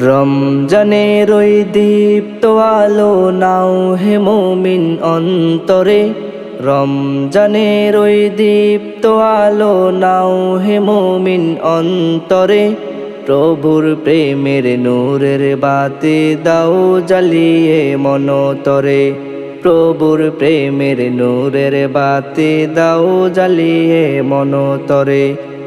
রমজানের ওই দীপ্ত আলো নাও হে মুমিন অন্তরে। রমজানের ওই দীপ্ত আলো নাও হে মুমিন অন্তরে। প্রভুর প্রেমের নূরের বাতি দাও জ্বালিয়ে মনতরে। প্রভুর প্রেমের নূরের বাতি দাও জ্বালিয়ে মনতরে।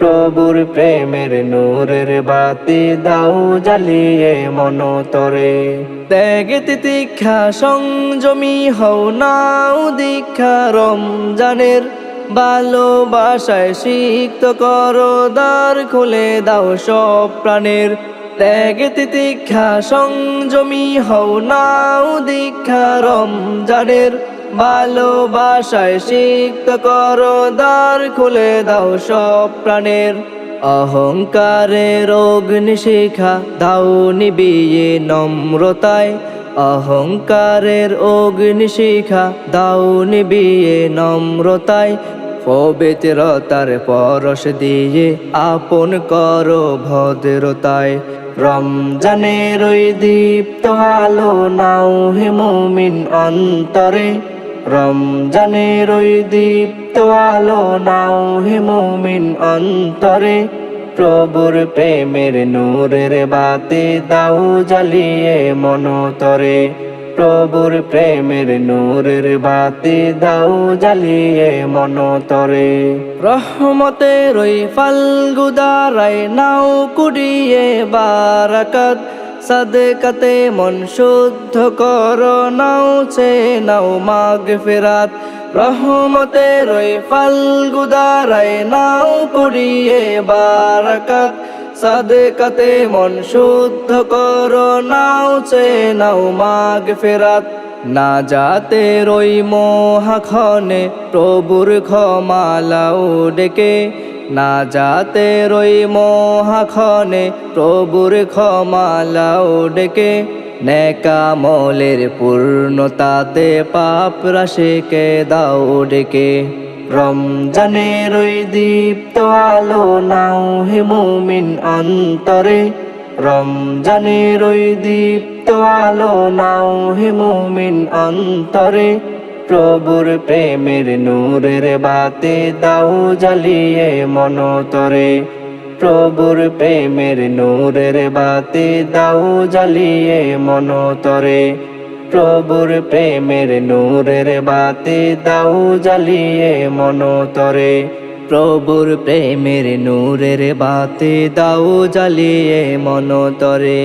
প্রভুর প্রেমের নূরের বাতি দাও জ্বালিয়ে মনতরে। ত্যাগ তিতিক্ষা সংযমী হও নাও দীক্ষা রমজানের ভালোবাসায় সিক্ত করো দ্বার খুলে দাও সব প্রাণের। ত্যাগ তিতিক্ষা সংযমী হও নাও দীক্ষা রমজানের ভালোবাসায় সিক্ত করো, দ্বার খুলে দাও সব প্রাণের। অহংকারের অগ্নিশিখা দাও নিবিয়ে নম্রতায়। অহংকারের অগ্নিশিখা দাও নিবিয়ে নম্রতায়। পবিত্রতার পরশ দিয়ে আপন করো ভদ্রতায়। রমজানের ওই দীপ্ত আলো নাও হে মুমিন অন্তরে। রমজানের ওই দীপ্ত আলো নাও হে মুমিন অন্তরে। প্রভুর প্রেমের নূরের বাতি দাও জ্বালিয়ে মনতরে। প্রভুর প্রেমের নূরের বাতি দাও জ্বালিয়ে মনতরে। রহমতের ওই ফাল্গুদারায় নাও কুড়িয়ে বারাকাত। সাদেকাতে মন শুদ্ধ কর, নাও চে, নাও মাগ ফেরাত। রহমতের ওই ফাল্গুদারায়, নাও কুড়িয়ে বারাকাত। সাদেকাতে মন শুদ্ধ কর, নাও চে, নাও মাগ ফেরাত। না যাতে রই মহাখনে প্রভুর ক্ষমালাও ডেকে। না যাতে রই মহাখনে প্রভুর ক্ষমালাও ডেকে। নেকামলের পূর্ণতাতে পাপ রাশিকে দাও ডেকে। রমজানের ওই দীপ্ত আলো নাও হে মুমিন অন্তরে। রমজানের ওই দীপ্ত আলো নাও হে মুমিন অন্তরে। প্রভুর প্রেমের নূরের বাতি দাও জ্বালিয়ে মনতরে প্রভুর প্রেমের নূরের বাতি দাও জ্বালিয়ে মনতরে প্রভুর প্রেমের নূরের বাতি দাও জ্বালিয়ে মনতরে প্রভুর প্রেমের নূরের বাতি দাও জ্বালিয়ে মনতরে